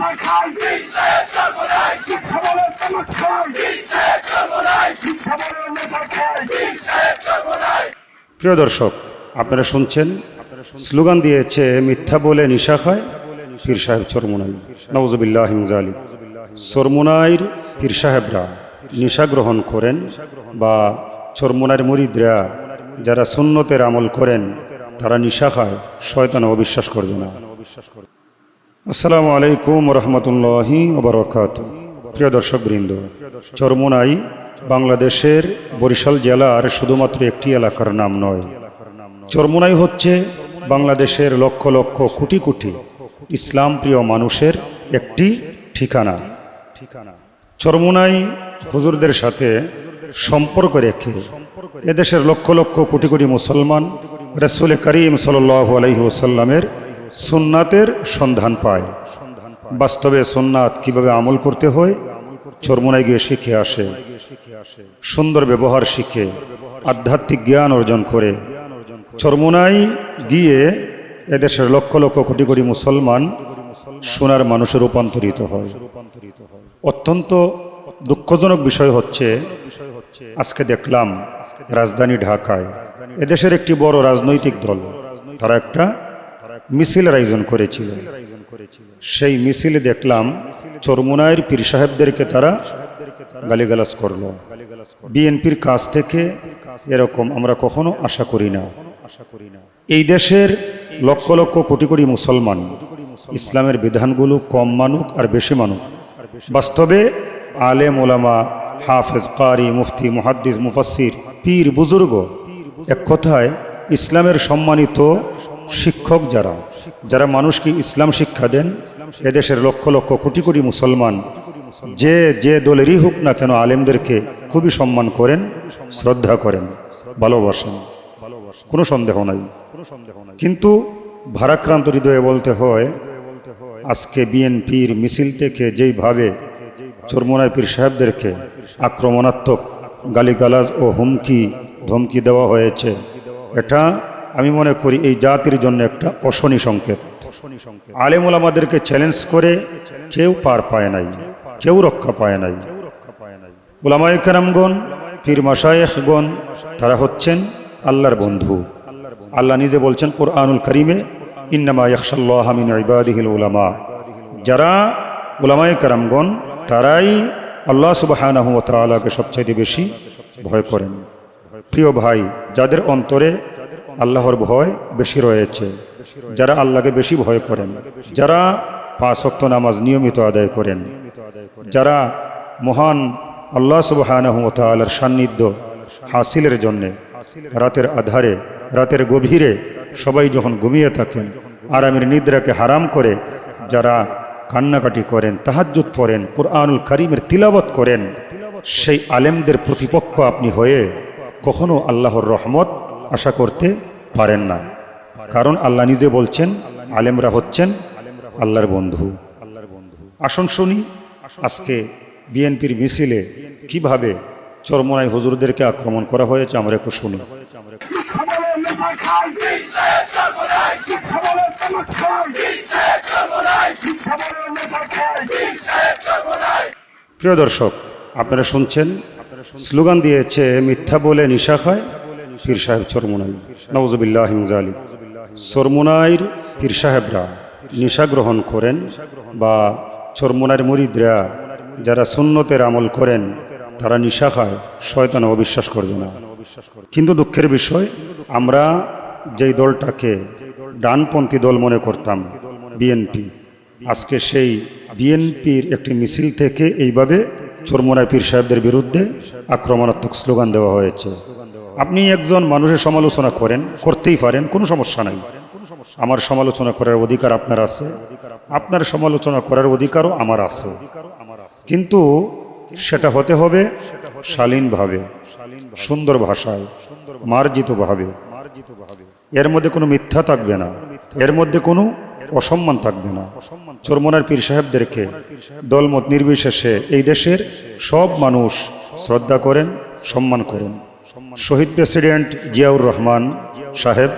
নেশা খায় শিক্ষা বলে তামাক খায় শিক্ষা বলে নেশা খায় প্রিয় দর্শক, আপনারা শুনছেন স্লোগান দিয়েছে মিথ্যা বলে নিশা খায় পীর সাহেব চরমুনাই। নওজবিল্লাহ হিমজালি চরমুনাইর পীর সাহেবরা নিশা গ্রহণ করেন বা চরমুনাইর মুরিদরা যারা সুন্নতের আমল করেন, তারা নিশা খায় শয়তান অবিশ্বাস করবে না। আসসালামু আলাইকুম রহমতুল্লাহি ওবরকাত প্রিয় দর্শক বৃন্দ চরমুনাই বাংলাদেশের বরিশাল জেলার শুধুমাত্র একটি এলাকার নাম নয়। চরমোনাই হচ্ছে বাংলাদেশের লক্ষ লক্ষ কোটি কোটি ইসলাম প্রিয় মানুষের একটি ঠিকানা। ঠিকানা চরমোনাই হুজুরদের সাথে সম্পর্ক রেখে এদেশের লক্ষ লক্ষ কোটি কোটি মুসলমান রসুল করিম সাল আলহি সুন্নাতের সন্ধান পায়। বাস্তবে সুন্নাত কীভাবে আমল করতে হয়? চরমুনায় গিয়ে শিখে আসে। সুন্দর ব্যবহার শিখে, আধ্যাত্মিক জ্ঞান অর্জন করে। চরমুনাই গিয়ে এদেশের লক্ষ লক্ষ কোটি কোটি মুসলমান সোনার মানুষে রূপান্তরিত হয়। অত্যন্ত দুঃখজনক বিষয় হচ্ছে, আজকে দেখলাম রাজধানী ঢাকায়। এদেশের একটি বড় রাজনৈতিক দল, তারা একটা মিছিলের আয়োজন করেছিল। সেই মিছিল দেখলাম চরমুনায়ের পীর সাহেবদেরকে তারা গালিগালাস করল। বিএনপির কাছ থেকে এরকম আমরা কখনো আশা করি না। এই দেশের লক্ষ লক্ষ কোটি কোটি মুসলমান ইসলামের বিধানগুলো কম মানুক আর বেশি মানুক। বাস্তবে আলেম, ওলামা, হাফেজ, কারি, মুফতি, মুহাদ্দিস মুফাসির পীর, বুজুর্গ এক কথায় ইসলামের সম্মানিত শিক্ষক যারা যারা মানুষকে ইসলাম শিক্ষা দেন, এদেশের লক্ষ লক্ষ কোটি কোটি মুসলমান যে যে দলেরই হোক না কেন আলেমদেরকে খুবই সম্মান করেন, শ্রদ্ধা করেন, ভালোবাসেন। কোনো সন্দেহ নাই। কিন্তু ভারাক্রান্ত হৃদয়ে বলতে হয়, আজকে বিএনপির মিছিল থেকে যেইভাবে চরমোনায় পীর সাহেবদেরকে আক্রমণাত্মক গালিগালাজ ও হুমকি, ধমকি দেওয়া হয়েছে, এটা আমি মনে করি এই জাতির জন্য একটা অশনি সংকেত। আলেমুল আমাদেরকে চ্যালেঞ্জ করে কেউ পার পায় নাই, কেউ রক্ষা পায় নাই। ওলামায় কারামগণ, পীর মাসায়েখগণ তারা হচ্ছেন আল্লাহর বন্ধু। আল্লাহ নিজে বলছেন কোরআনুল করিমে, ইন্নামা ইয়াকশাল্লাহ মিন ইবাদিহিল উলামা। যারা ওলামায় কারামগণ, তারাই আল্লাহ সুবাহানাহু তাআলাকে সবচাইতে বেশি ভয় করেন। প্রিয় ভাই, যাদের অন্তরে আল্লাহর ভয় বেশি রয়েছে। যারা আল্লাহকে বেশি ভয় করেন, যারা পাঁচ নামাজ নিয়মিত আদায় করেন, যারা মহান আল্লাহ তাআলার সান্নিধ্য হাসিলের জন্যে রাতের আধারে, রাতের গভীরে সবাই যখন ঘুমিয়ে থাকেন, আরামের নিদ্রাকে হারাম করে যারা কান্নাকাটি করেন, তাহাজ্জুদ পড়েন, কোরআনুল করিমের তিলাবত করেন, সেই আলেমদের প্রতিপক্ষ আপনি হয়ে কখনো আল্লাহর রহমত আশা করতে পারেন না। কারণ আল্লাহ নিজে বলছেন, আলেমরা হচ্ছেন আল্লাহর বন্ধু। আল্লাহর বন্ধু আসন শুনি, আজকে বিএনপির মিছিলে কীভাবে চরমনাই হুজুরদেরকে আক্রমণ করা হয়েছে আমরা একটু শুনি। প্রিয় দর্শক, আপনারা শুনছেন, স্লোগান দিয়েছে, মিথ্যা বলে নিশা খায় পীর সাহেব চরমুনাই। নওজবিল্লাহ হিমজালি চরমুনাইর পীর সাহেবরা নিশা গ্রহণ করেন বা চরমুনাইর মুরিদরা যারা সুন্নতের আমল করেন, তারা নিশা খায় শয়তান অবিশ্বাস করবে না। কিন্তু দুঃখের বিষয়, আমরা যেই দলটাকে ডানপন্থী দল মনে করতাম, বিএনপি। আজকে সেই বিএনপির একটি মিছিল থেকে এইভাবে চরমোনায় পীর সাহেবদের বিরুদ্ধে আক্রমণাত্মক স্লোগান দেওয়া হয়েছে। আপনি একজন মানুষের সমালোচনা করেন, করতেই পারেন, কোনো সমস্যা নাই। আমার সমালোচনা করার অধিকার আপনার আছে। আপনার সমালোচনা করার অধিকারও আমার আছে। কিন্তু সেটা হতে হবে শালীনভাবে, সুন্দর ভাষায়, মার্জিতভাবে। এর মধ্যে কোনো মিথ্যা থাকবে না। এর মধ্যে কোনো অসম্মান থাকবে না। চরমনার পীর সাহেবদেরকে দলমত নির্বিশেষে এই দেশের সব মানুষ শ্রদ্ধা করেন, সম্মান করেন। শহীদ প্রেসিডেন্ট জিয়াউর রহমান সাহেব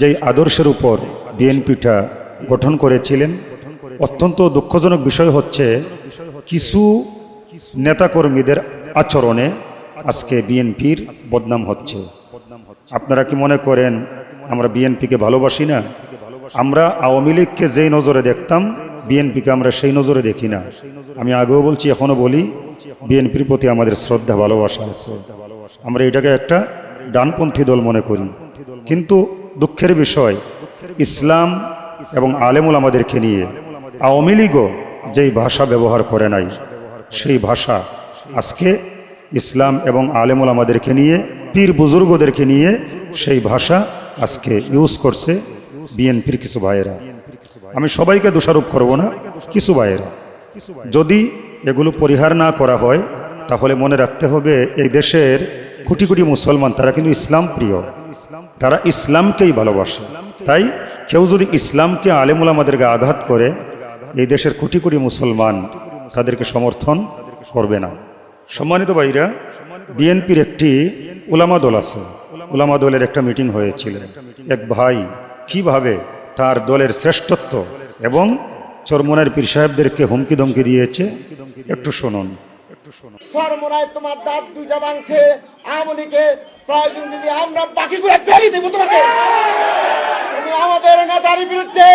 যেই আদর্শের উপর বিএনপিটা গঠন করেছিলেন, অত্যন্ত দুঃখজনক বিষয় হচ্ছে কিছু নেতাকর্মীদের আচরণে আজকে বিএনপির বদনাম হচ্ছে। আপনারা কি মনে করেন আমরা বিএনপিকে ভালোবাসি না? আমরা আওয়ামী লীগকে যেই নজরে দেখতাম, বিএনপিকে আমরা সেই নজরে দেখি না। আমি আগেও বলছি, এখনও বলি, বিএনপির প্রতি আমাদের শ্রদ্ধা, ভালোবাসা আছে। আমরা এটাকে একটা ডানপন্থী দল মনে করি। কিন্তু দুঃখের বিষয়, ইসলাম এবং আলেমুল আমাদেরকে নিয়ে আওয়ামী লীগও যেই ভাষা ব্যবহার করে নাই, সেই ভাষা আজকে ইসলাম এবং আলেমুল আমাদেরকে নিয়ে, পীর বুজুর্গদেরকে নিয়ে সেই ভাষা আজকে ইউজ করছে বিএনপির কিছু ভাইয়েরা। আমি সবাইকে দোষারোপ করব না, কিছু ভাইয়েরা। যদি এগুলো পরিহার না করা হয়, তাহলে মনে রাখতে হবে এই দেশের কোটি কোটি মুসলমান, তারা কিন্তু ইসলাম প্রিয়। তারা ইসলামকেই ভালোবাসে। তাই কেউ যদি ইসলামকে আলেমুল আমাদেরকে আঘাত করে, এই দেশের কোটি কোটি মুসলমান তাদেরকে সমর্থন করবে না। সম্মানিত ভাইরা, বিএনপির একটি উলামা দল আছে। উলামা দলের একটা মিটিং হয়েছিল। এক ভাই কীভাবে তার দলের শ্রেষ্ঠত্ব এবং চরমনের পীর সাহেবদেরকে হুমকি ধমকি দিয়েছে, একটু শুনুন। সরমরায় তোমার দাঁত দুইটা ভাঙছে আমলিকে প্রয়োজন যদি আমরা বাকিগুলো বেরিয়ে দেবো তোমাকে। তুমি আমাদের নেতার বিরুদ্ধে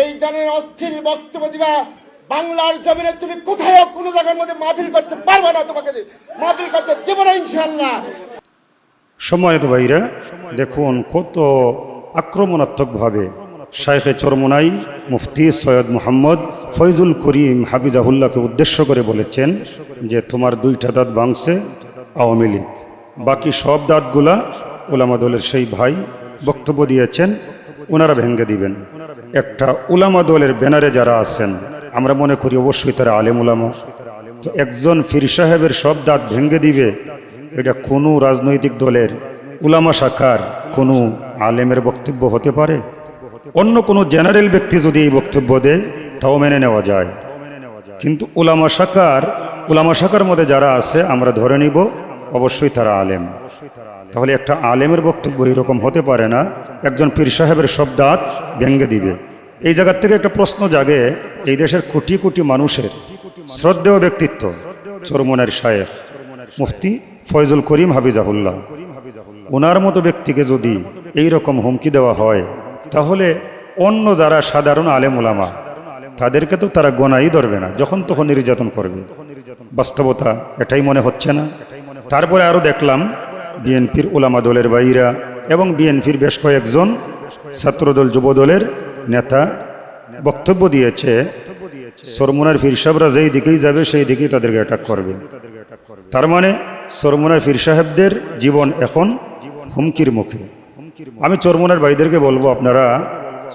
এই ধরনের অস্থির বক্তব্য দিবা। বাংলার জমিনে তুমি কোথায় কোনো জায়গার মধ্যে মাহফিল করতে পারবে না তোমাকে। মাহফিল করতে দেবো না ইনশাল্লাহ সম্মানিত ভাইরা দেখুন কত আক্রমণাত্মকভাবে শাইখে চরমোনাই মুফতি সৈয়দ মোহাম্মদ ফয়জুল করিম হাফিজাহুল্লাহকে উদ্দেশ্য করে বলেছেন যে তোমার দুইটা দাঁত ভাঙছে আওয়ামী লীগ। বাকি সব দাঁতগুলা ওলামা দলের সেই ভাই বক্তব্য দিয়েছেন, ওনারা ভেঙ্গে দিবেন। একটা উলামা দলের ব্যানারে যারা আছেন, আমরা মনে করি অবশ্যই তারা আলেম উলামা তো একজন ফির সাহেবের সব দাঁত ভেঙ্গে দিবে, এটা কোনো রাজনৈতিক দলের উলামা শাখার কোনো আলেমের বক্তব্য হতে পারে? অন্য কোনো জেনারেল ব্যক্তি যদি এই বক্তব্য দেয়, তাও মেনে নেওয়া যায়। কিন্তু উলামা শাখার উলামা শাখার মধ্যে যারা আছে, আমরা ধরে নিব, অবশ্যই তারা আলেম। তাহলে একটা আলেমের বক্তব্য এরকম হতে পারে না, একজন পীর সাহেবের সব দাঁত ভেঙ্গে দিবে। এই জায়গার থেকে একটা প্রশ্ন জাগে, এই দেশের কোটি কোটি মানুষের শ্রদ্ধেয় ব্যক্তিত্ব, চরমনের শায়েখ, মুফতি ফয়জুল করিম হাফিজাহুল্লাহ। ওনার মতো ব্যক্তিকে যদি এই রকম হুমকি দেওয়া হয় তাহলে অন্য যারা সাধারণ আলেম ওলামা তাদেরকে তো তারা গোনাই ধরবে না, যখন তখন নির্যাতন করবে। বাস্তবতা এটাই মনে হচ্ছে না। তারপরে আরও দেখলাম, বিএনপির ওলামা দলের বাইরা এবং বিএনপির বেশ কয়েকজন ছাত্রদল, যুবদলের নেতা বক্তব্য দিয়েছে, সরমুনার ফির সাহেবরা যেই দিকেই যাবে সেই দিকেই তাদেরকে অ্যাটাক করবে। তার মানে সরমুনার ফির সাহেবদের জীবন এখন হুমকির মুখে। আমি চরমুনার ভাইদেরকে বলব আপনারা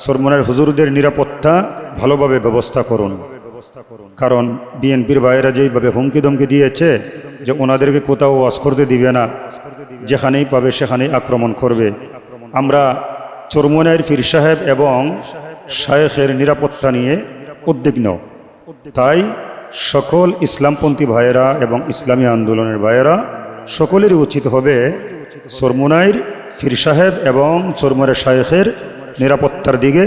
সরমুনার হুজুরদের নিরাপত্তা ভালোভাবে ব্যবস্থা করুন। কারণ বিএনপির ভাইয়েরা যেইভাবে হুমকি ধমকি দিয়েছে যে ওনাদেরকে কোথাও ওয়াজ করতে দিবে না, যেখানেই পাবে সেখানেই আক্রমণ করবে। আমরা চরমুনের ফির সাহেব এবং শায়েখের নিরাপত্তা নিয়ে উদ্বিগ্ন। তাই সকল ইসলামপন্থী ভাইয়েরা এবং ইসলামী আন্দোলনের ভাইয়েরা সকলেরই উচিত হবে চরমুনাইর ফির সাহেব এবং চরমুনের শায়েখের নিরাপত্তার দিকে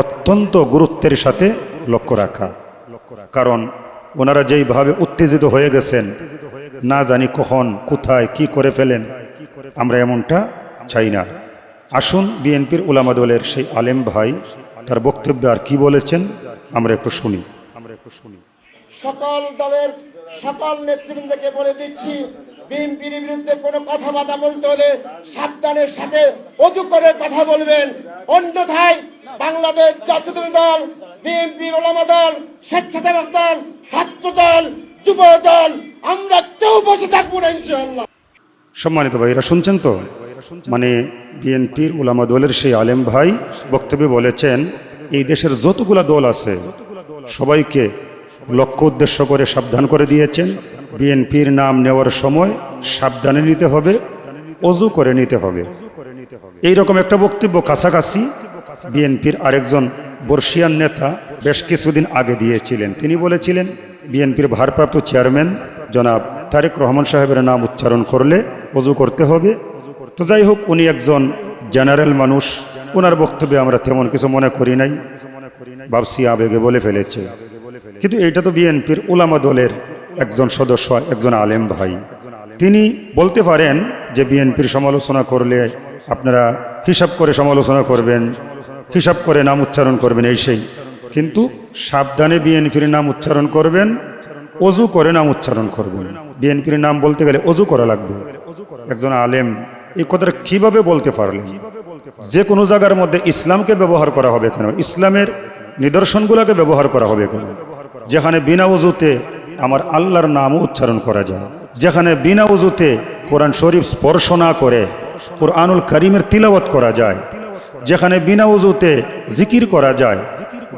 অত্যন্ত গুরুত্বের সাথে লক্ষ্য রাখা। কারণ ওনারা যেইভাবে উত্তেজিত হয়ে গেছেন, না জানি কখন, কোথায়, কি করে ফেলেন, আমরা এমনটা চাই না। আসুন বিএনপির উলামা দলের সেই আলেম ভাই, তার বক্তব্যে আর কি বলেছেন আমরা একটু শুনি আমরা একটু শুনি। সকল দলের সকল নেতৃবৃন্দকে বলে দিচ্ছি বিএনপির বিরুদ্ধে কোনো কথাবার্তা বলতে হলে সাবধানের সাথে অজু করে কথা বলবেন। অন্যথায় বাংলাদেশ জাতীয় দল, বিএনপির ওলামা দল, স্বেচ্ছাসেবক দল, ছাত্র দল, যুব দল, আমরা কেউ বসে থাকব না ইনশাল্লাহ সম্মানিত ভাইরা শুনছেন তো? মানে বিএনপির উলামা দলের সেই আলেম ভাই বক্তব্যে বলেছেন, এই দেশের যতগুলা দল আছে, সবাইকে লক্ষ্য উদ্দেশ্য করে সাবধান করে দিয়েছেন। বিএনপির নাম নেওয়ার সময় সাবধানে নিতে হবে, অজু করে নিতে হবে। এই রকম একটা বক্তব্য কাছাকাছি বিএনপির আরেকজন বর্ষিয়ান নেতা বেশ কিছুদিন আগে দিয়েছিলেন। তিনি বলেছিলেন বিএনপির ভারপ্রাপ্ত চেয়ারম্যান জনাব তারেক রহমান সাহেবের নাম উচ্চারণ করলে অজু করতে হবে। তো যাই হোক, উনি একজন জেনারেল মানুষ ওনার বক্তব্যে আমরা তেমন কিছু মনে করি নাই। বাপসি আবেগে বলে ফেলেছে। কিন্তু এটা তো বিএনপির ওলামা দলের একজন সদস্য, একজন আলেম ভাই। তিনি বলতে পারেন যে বিএনপির সমালোচনা করলে আপনারা হিসাব করে সমালোচনা করবেন, হিসাব করে নাম উচ্চারণ করবেন এই সেই। কিন্তু সাবধানে বিএনপির নাম উচ্চারণ করবেন, অজু করে নাম উচ্চারণ করবেন। বিএনপির নাম বলতে গেলে অজু করা লাগবে। একজন আলেম এই কথাটা কীভাবে বলতে পারলেন? যে কোনো জায়গার মধ্যে ইসলামকে ব্যবহার করা হবে কেন? ইসলামের নিদর্শনগুলোকে ব্যবহার করা হবে কেন? যেখানে বিনা উজুতে আমার আল্লাহর নামও উচ্চারণ করা যায়। যেখানে বিনা উজুতে কোরআন শরীফ স্পর্শ না করে কোরআনুল করিমের তিলাবত করা যায়। যেখানে বিনা উজুতে জিকির করা যায়,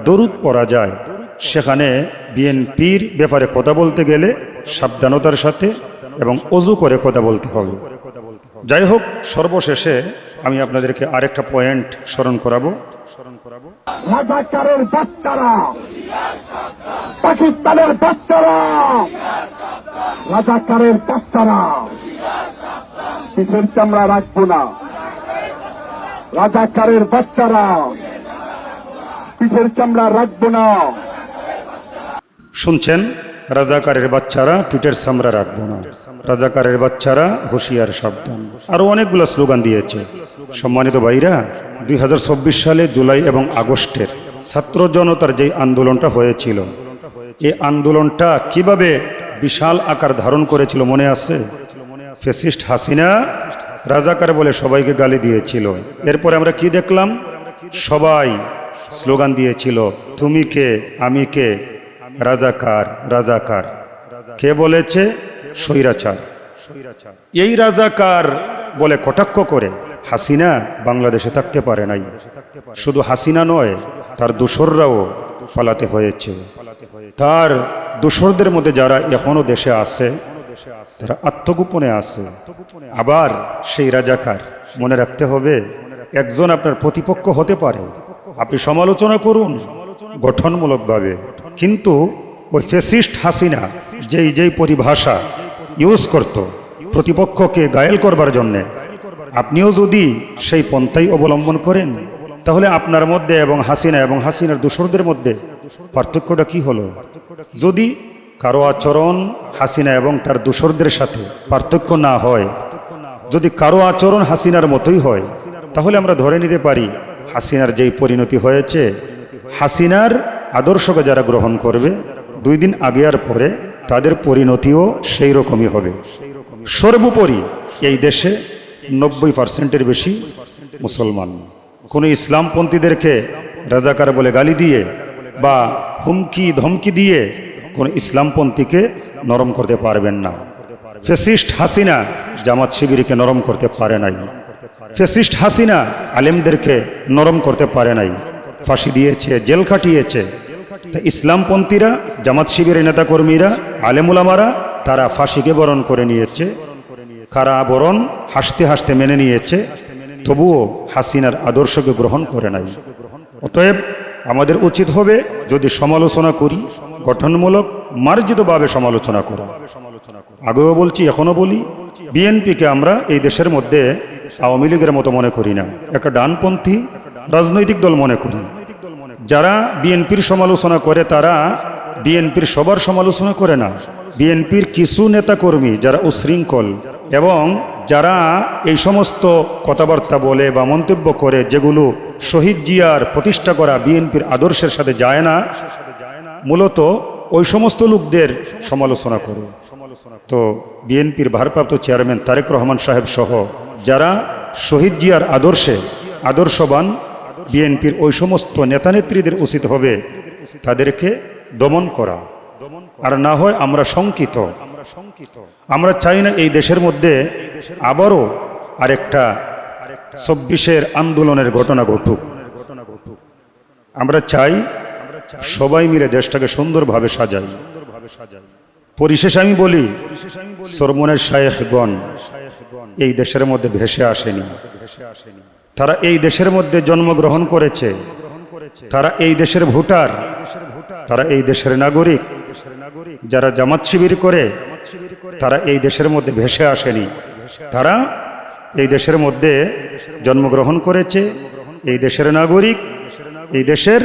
দরুদ পড়া যায়। সেখানে বিএনপির ব্যাপারে কথা বলতে গেলে সাবধানতার সাথে এবং অজু করে কথা বলতে হবে। যাই হোক, সর্বশেষে আমি আপনাদেরকে আরেকটা পয়েন্ট স্মরণ করাবো। রাজাকারের বাচ্চারা পাকিস্তানের বাচ্চারা রাজাকারের বাচ্চারা পিঠের চামড়া রাখব না। রাজাকারের বাচ্চারা পিঠের চামড়া রাখব না। শুনছেন? রাজাকারের বাচ্চারা পিঠের সামরা রাখব না। রাজাকারের বাচ্চারা হুঁশিয়ার সাবধান। আরও অনেকগুলো স্লোগান দিয়েছে। সম্মানিত ভাইরা দুই হাজার চব্বিশ সালে জুলাই এবং আগস্টের ছাত্র জনতার যেই আন্দোলনটা হয়েছিল, এই আন্দোলনটা কীভাবে বিশাল আকার ধারণ করেছিল মনে আছে? ফেসিস্ট হাসিনা রাজাকার বলে সবাইকে গালি দিয়েছিল। এরপরে আমরা কি দেখলাম? সবাই স্লোগান দিয়েছিল, তুমি কে? আমি কে? রাজাকার রাজাকার। কে বলেছে? স্বৈরাচার। এই রাজাকার বলে কটাক্ষ করে হাসিনা বাংলাদেশে থাকতে পারে নাই। শুধু হাসিনা নয়, তার দূষররাও পালাতে হয়েছে। তার দূষরদের মধ্যে যারা এখনও দেশে আছে, তারা আত্মগোপনে আছে। আবার সেই রাজাকার, মনে রাখতে হবে, একজন আপনার প্রতিপক্ষ হতে পারে। আপনি সমালোচনা করুন গঠনমূলকভাবে। কিন্তু ওই ফেসিস্ট হাসিনা, যেই যেই পরিভাষা ইউজ করত প্রতিপক্ষকে গায়েল করবার জন্যে আপনিও যদি সেই পন্থাই অবলম্বন করেন, তাহলে আপনার মধ্যে এবং হাসিনা এবং হাসিনার দূষরদের মধ্যে পার্থক্যটা কি হলো? যদি কারও আচরণ হাসিনা এবং তার দূষরদের সাথে পার্থক্য না হয়, যদি কারও আচরণ হাসিনার মতোই হয়, তাহলে আমরা ধরে নিতে পারি হাসিনার যেই পরিণতি হয়েছে, হাসিনার আদর্শকে যারা গ্রহণ করবে, দুই দিন আগে আর পরে তাদের পরিণতিও সেই রকমই হবে। সর্বোপরি এই দেশে নব্বই পার্সেন্টের বেশি মুসলমান। কোনো ইসলামপন্থীদেরকে রাজাকার বলে গালি দিয়ে বা হুমকি, ধমকি দিয়ে কোনো ইসলামপন্থীকে নরম করতে পারবেন না। ফেসিস্ট হাসিনা জামাত শিবিরকে নরম করতে পারে নাই। ফেসিস্ট হাসিনা আলেমদেরকে নরম করতে পারে নাই। ফাঁসি দিয়েছে, জেল খাটিয়েছে। তা ইসলামপন্থীরা, জামাত শিবিরের নেতাকর্মীরা, আলেমুলামারা, তারা ফাঁসিকে বরণ করে নিয়েছে। কারা বরণ হাসতে হাসতে মেনে নিয়েছে, তবুও হাসিনার আদর্শকে গ্রহণ করে নাই। অতএব আমাদের উচিত হবে যদি সমালোচনা করি, গঠনমূলক, মার্জিতভাবে সমালোচনা করা। আগেও বলছি, এখনও বলি, বিএনপিকে আমরা এই দেশের মধ্যে আওয়ামী লীগের মতো মনে করি না। একটা ডানপন্থী রাজনৈতিক দল মনে করি। যারা বিএনপির সমালোচনা করে, তারা বিএনপির সবার সমালোচনা করে না। বিএনপির কিছু নেতাকর্মী যারা উশৃঙ্খল এবং যারা এই সমস্ত কথাবার্তা বলে বা মন্তব্য করে যেগুলো শহীদ জিয়ার প্রতিষ্ঠা করা বিএনপির আদর্শের সাথে যায় না, মূলত ওই সমস্ত লোকদের সমালোচনা করে। তো বিএনপির ভারপ্রাপ্ত চেয়ারম্যান তারেক রহমান সাহেব সহ যারা শহীদ জিয়ার আদর্শে আদর্শবান, বিএনপির ওই সমস্ত নেতানেত্রীদের উচিত হবে তাদেরকে দমন করা। আর না হয় আমরা শঙ্কিত। আমরা চাই না এই দেশের মধ্যে আবারও আরেকটা চব্বিশের আন্দোলনের ঘটনা ঘটুক। আমরা চাই সবাই মিলে দেশটাকে সুন্দরভাবে সাজাই। পরিশেষে আমি বলি, সরমনের শায়েখগণ এই দেশের মধ্যে ভেসে আসেনি। তারা এই দেশের মধ্যে জন্মগ্রহণ করেছে। তারা এই দেশের ভোটার। তারা এই দেশের নাগরিক। যারা জামাত শিবির করে, তারা এই দেশের মধ্যে ভেসে আসেনি। তারা এই দেশের মধ্যে জন্মগ্রহণ করেছে। এই দেশের নাগরিক, এই দেশের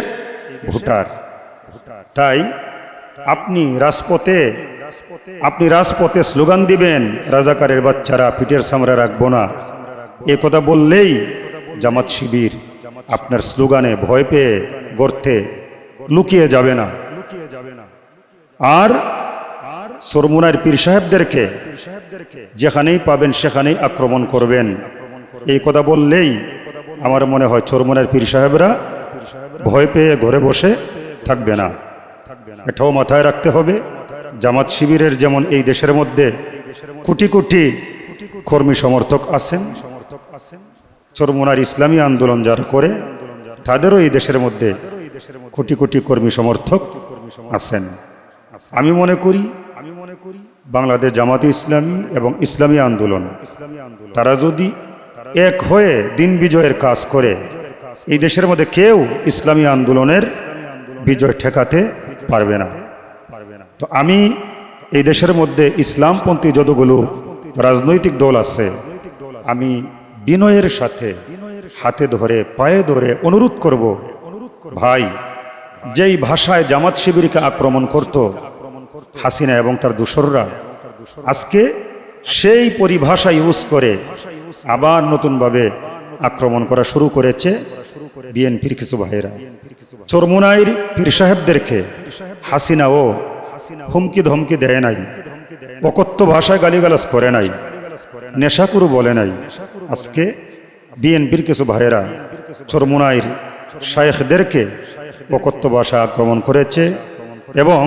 ভোটার। তাই আপনি রাজপথে আপনি রাজপথে স্লোগান দিবেন, রাজাকারের বাচ্চারা পিঠের সামরা রাখব না। এ কথা বললেই জামাত শিবির আপনার স্লোগানে ভয় পেয়ে গর্তে লুকিয়ে যাবে না। আর সরমুনার পীর সাহেবদেরকে যেখানেই পাবেন সেখানেই আক্রমণ করবেন। এই কথা বললেই আমার মনে হয় চরমুনার পীর সাহেবরা ভয় পেয়ে ঘরে বসে থাকবে না। এটাও মাথায় রাখতে হবে, জামাত শিবিরের যেমন এই দেশের মধ্যে কোটি কোটি কর্মী সমর্থক আছেন চরমুনার ইসলামী আন্দোলন যারা করে, তাদেরও এই দেশের মধ্যে কোটি কোটি কর্মী সমর্থক আছেন। আমি মনে করি আমি মনে করি বাংলাদেশ জামাতে ইসলামী এবং ইসলামী আন্দোলন ইসলামী আন্দোলন তারা যদি এক হয়ে দিন বিজয়ের কাজ করে এই দেশের মধ্যে কেউ ইসলামী আন্দোলনের বিজয় ঠেকাতে পারবে না। তো আমি এই দেশের মধ্যে ইসলামপন্থী যতগুলো রাজনৈতিক দল আছে আমি বিনয়ের সাথে হাতে ধরে পায়ে ধরে অনুরোধ করব ভাই যেই ভাষায় জামাত শিবিরকে আক্রমণ করত হাসিনা এবং তার দূসররা আজকে সেই পরিভাষা ইউজ করে আবার নতুনভাবে আক্রমণ করা শুরু করেছে বিএনপির কিছু ভাইয়েরা। চরমুনাইর পীর সাহেবদেরকে হাসিনা ও হুমকি ধমকি দেয় নাই অকথ্য ভাষায় গালিগালাজ করে নাই নেশাকুরু বলে নাই। আজকে বিএনপির কিছু ভাইয়েরা চরমুনাইর শায়েখদেরকে ভাষা আক্রমণ করেছে এবং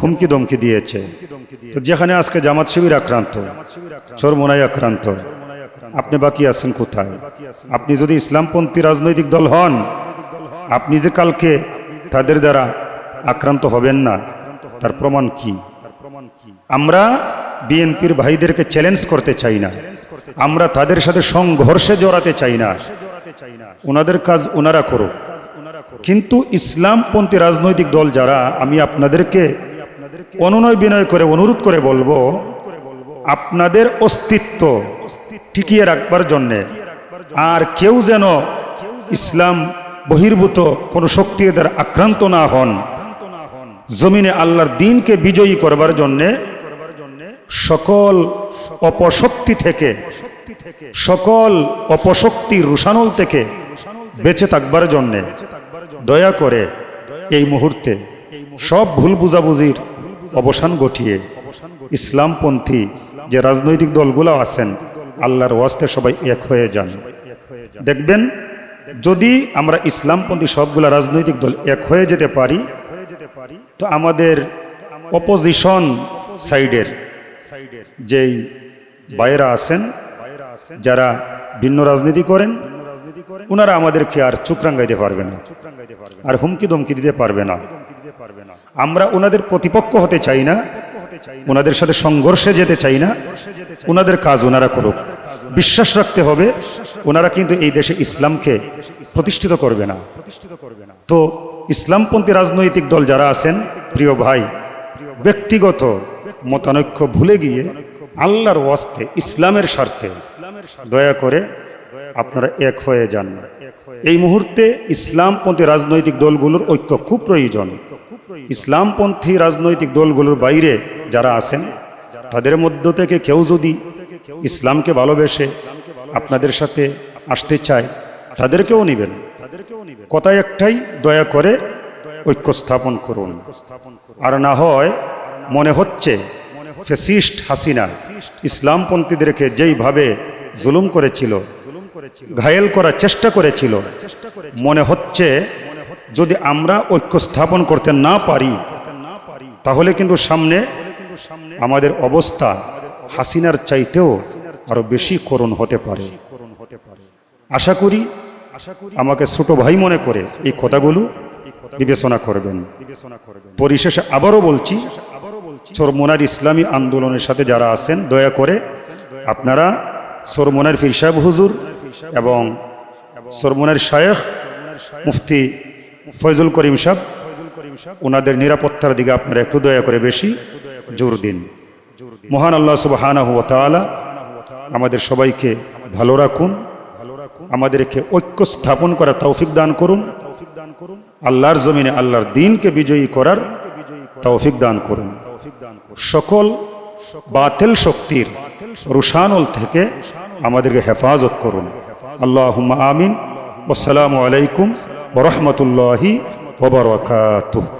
হুমকি দমকি দিয়েছে। তো যেখানে আজকে জামাত শিবির আক্রান্ত চরমোনাই আক্রান্ত, আপনি বাকি আছেন কোথায়? আপনি যদি ইসলামপন্থী রাজনৈতিক দল হন, আপনি যে কালকে তাদের দ্বারা আক্রান্ত হবেন না, তার প্রমাণ কি? আমরা বিএনপির ভাইদেরকে চ্যালেঞ্জ করতে চাই না। আমরা তাদের সাথে সংঘর্ষে জড়াতে চাই না। ওনাদের কাজ ওনারা করুক। কিন্তু ইসলামপন্থী রাজনৈতিক দল যারা, আমি আপনাদেরকে অনুনয় বিনয় করে, অনুরোধ করে বলব, আপনাদের অস্তিত্ব টিকিয়ে রাখবার জন্যে আর কেউ যেন ইসলাম বহির্ভূত কোনো শক্তি দ্বারা আক্রান্ত না হন, জমিনে আল্লাহর দিনকে বিজয়ী করবার জন্যে সকল অপশক্তি থেকে, সকল অপশক্তির রুষানল থেকে বেঁচে থাকবার জন্যে। দয়া করে এই মুহূর্তে সব ভুল বুঝাবুঝির অবসান ঘটিয়ে ইসলামপন্থী যে রাজনৈতিক দলগুলো আছেন, আল্লাহর ওয়াস্তে সবাই এক হয়ে যান। দেখবেন, যদি আমরা ইসলামপন্থী সবগুলা রাজনৈতিক দল এক হয়ে যেতে পারি, তো আমাদের অপোজিশন সাইডের যেই বাইরা আছেন, যারা ভিন্ন রাজনীতি করেন ওনারা আমাদেরকে আর রাঙ্গাইতে পারবে না। আর হুমকি দমকি দিতে পারবে না। আমরা ওনাদের প্রতিপক্ষ হতে চাই না ওনাদের সাথে সংঘর্ষে যেতে চাই না ওনাদের কাজ ওনারা করুক। বিশ্বাস রাখতে হবে ওনারা কিন্তু এই দেশে ইসলামকে প্রতিষ্ঠিত করবে না। তো ইসলামপন্থী রাজনৈতিক দল যারা আছেন, প্রিয় ভাই, ব্যক্তিগত মতানৈক্য ভুলে গিয়ে আল্লাহর ওয়াস্তে, ইসলামের স্বার্থে দয়া করে আপনারা এক হয়ে যান। এই মুহূর্তে ইসলামপন্থী রাজনৈতিক দলগুলোর ঐক্য খুব প্রয়োজন। ইসলামপন্থী রাজনৈতিক দলগুলোর বাইরে যারা আছেন, তাদের মধ্য থেকে কেউ যদি ইসলামকে ভালোবেসে আপনাদের সাথে আসতে চায়, তাদেরকেও নেবেন। কথা একটাই, দয়া করে ঐক্য স্থাপন করুন। আর না হয় মনে হচ্ছে ফেসিস্ট হাসিনা ইসলামপন্থীদেরকে যেইভাবে জুলুম করেছিল ঘায়েল করার চেষ্টা করেছিল। মনে হচ্ছে যদি আমরা ঐক্য স্থাপন করতে না পারি তাহলে কিন্তু সামনে আমাদের অবস্থা হাসিনার চাইতেও আরও বেশি করুণ হতে পারে। আশা করি আমাকে ছোট ভাই মনে করে এই কথাগুলো বিবেচনা করবেন। পরিশেষে আবারও বলছি চরমোনার ইসলামী আন্দোলনের সাথে যারা আছেন দয়া করে আপনারা সরমোনার ফির সাহেব হুজুর এবং সরমোনার শায়েখ মুফতি ফয়জুল করিম সাহেব, ওনাদের নিরাপত্তার দিকে আপনারা একটু দয়া করে বেশি জোর দিন। মহান আল্লাহ সুবাহানাহু তাআলা আমাদের সবাইকে ভালো রাখুন, আমাদেরকে ঐক্য স্থাপন করা তৌফিক দান করুন, আল্লাহর জমিনে আল্লাহর দিনকে বিজয়ী করার তৌফিক দান করুন। সকল বাতিল শক্তির রুশানল থেকে আমাদেরকে হেফাজত করুন। আল্লাহ আমিন। আসসালামু আলাইকুম ওরহমতুল্লাহি ওবরাকাতুহ